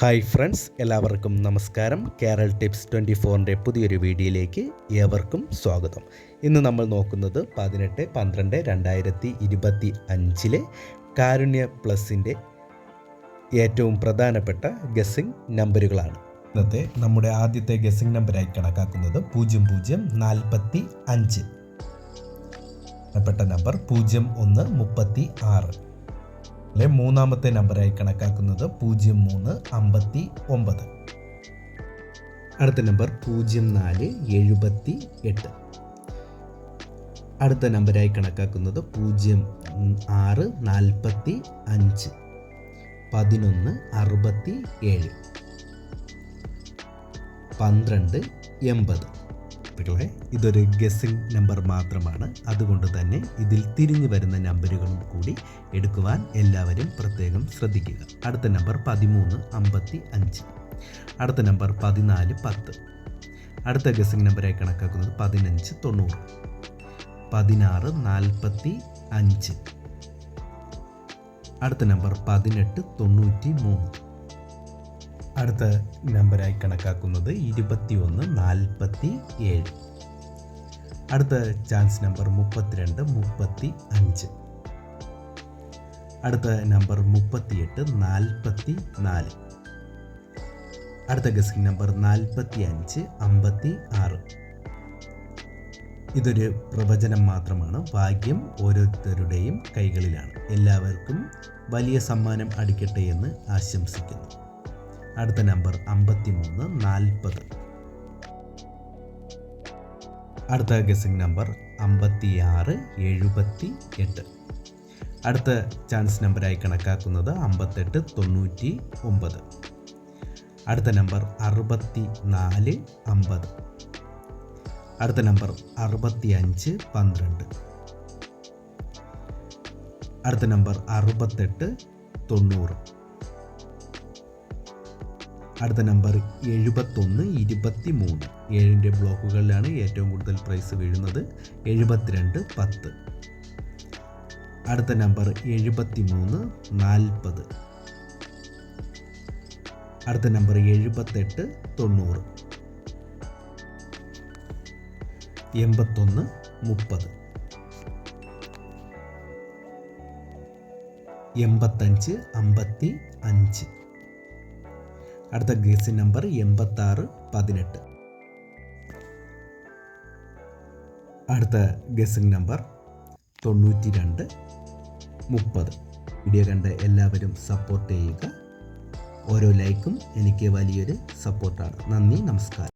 Hi friends എല്ലാവർക്കും നമസ്കാരം. Kerala tips twenty ഫോറിന്റെ പുതിയൊരു വീഡിയോയിലേക്ക് ഏവർക്കും സ്വാഗതം. ഇന്ന് നമ്മൾ നോക്കുന്നത് പതിനെട്ട് പന്ത്രണ്ട് രണ്ടായിരത്തി ഇരുപത്തി അഞ്ചിലെ കാരുണ്യ പ്ലസിന്റെ ഏറ്റവും പ്രധാനപ്പെട്ട ഗസ്സിംഗ് നമ്പറുകളാണ്. ഇന്നത്തെ നമ്മുടെ ആദ്യത്തെ ഗസ്സിംഗ് നമ്പറായി കണക്കാക്കുന്നത് പൂജ്യം പൂജ്യം നാൽപ്പത്തി അഞ്ച്. പ്രധാനപ്പെട്ട നമ്പർ പൂജ്യം ഒന്ന് മുപ്പത്തി ആറ്. അല്ലെ മൂന്നാമത്തെ നമ്പറായി കണക്കാക്കുന്നത് പൂജ്യം മൂന്ന് അമ്പത്തി ഒമ്പത്. അടുത്ത നമ്പർ പൂജ്യം നാല് എഴുപത്തി എട്ട്. അടുത്ത നമ്പറായി കണക്കാക്കുന്നത് പൂജ്യം ആറ് നാൽപ്പത്തി അഞ്ച്. പതിനൊന്ന് അറുപത്തി ഏഴ്. പന്ത്രണ്ട് എൺപത്. സുഹൃത്തുക്കളെ ഇതൊരു ഗസ്സിംഗ് നമ്പർ മാത്രമാണ്. അതുകൊണ്ട് തന്നെ ഇതിൽ തിരിഞ്ഞു വരുന്ന നമ്പറുകളും കൂടി എടുക്കുവാൻ എല്ലാവരും പ്രത്യേകം ശ്രദ്ധിക്കുക. അടുത്ത നമ്പർ പതിമൂന്ന് അമ്പത്തി അഞ്ച്. അടുത്ത നമ്പർ പതിനാല് പത്ത്. അടുത്ത ഗസ്സിംഗ് നമ്പറായി കണക്കാക്കുന്നത് പതിനഞ്ച് തൊണ്ണൂറ്. പതിനാറ് നാൽപ്പത്തി അഞ്ച്. അടുത്ത നമ്പർ പതിനെട്ട് തൊണ്ണൂറ്റി മൂന്ന്. അടുത്ത നമ്പറായി കണക്കാക്കുന്നത് ഇരുപത്തി ഒന്ന് നാൽപ്പത്തി ഏഴ്. അടുത്ത ചാൻസ് നമ്പർ മുപ്പത്തിരണ്ട് മുപ്പത്തി അഞ്ച്. അടുത്ത നമ്പർ മുപ്പത്തിയെട്ട് നാൽപ്പത്തി നാല്. അടുത്ത ഗസ്റ്റിംഗ് നമ്പർ നാൽപ്പത്തി അഞ്ച് അമ്പത്തി ആറ്. ഇതൊരു പ്രവചനം മാത്രമാണ്. ഭാഗ്യം ഓരോരുത്തരുടെയും കൈകളിലാണ്. എല്ലാവർക്കും വലിയ സമ്മാനം അടിക്കട്ടെ എന്ന് ആശംസിക്കുന്നു. അടുത്ത നമ്പർ അമ്പത്തി മൂന്ന് നാൽപ്പത്. അടുത്ത ഗസിംഗ് നമ്പർ അമ്പത്തി ആറ് എഴുപത്തി എട്ട് അടുത്ത ചാൻസ് നമ്പറായി കണക്കാക്കുന്നത് അമ്പത്തെട്ട് തൊണ്ണൂറ്റി ഒമ്പത്. അടുത്ത നമ്പർ അറുപത്തി നാല് അമ്പത്. അടുത്ത നമ്പർ അറുപത്തി അഞ്ച് പന്ത്രണ്ട്. അടുത്ത നമ്പർ അറുപത്തെട്ട് തൊണ്ണൂറ്. അടുത്ത നമ്പർ എഴുപത്തൊന്ന് ഇരുപത്തി മൂന്ന് ഏഴിന്റെ ബ്ലോക്കുകളിലാണ് ഏറ്റവും കൂടുതൽ പ്രൈസ് വീഴുന്നത്. എഴുപത്തിരണ്ട് പത്ത്. അടുത്ത നമ്പർ എഴുപത്തി മൂന്ന് നാൽപ്പത്. അടുത്ത നമ്പർ എഴുപത്തെട്ട് തൊണ്ണൂറ്. എൺപത്തൊന്ന് മുപ്പത്. എൺപത്തഞ്ച് അമ്പത്തി അഞ്ച്. അടുത്ത ഗേസ് നമ്പർ എൺപത്താറ് പതിനെട്ട്. അടുത്ത ഗസിംഗ് നമ്പർ തൊണ്ണൂറ്റി രണ്ട് മുപ്പത്. വീഡിയോ കണ്ട് എല്ലാവരും സപ്പോർട്ട് ചെയ്യുക. ഓരോ ലൈക്കും എനിക്ക് വലിയൊരു സപ്പോർട്ടാണ് നന്ദി നമസ്കാരം.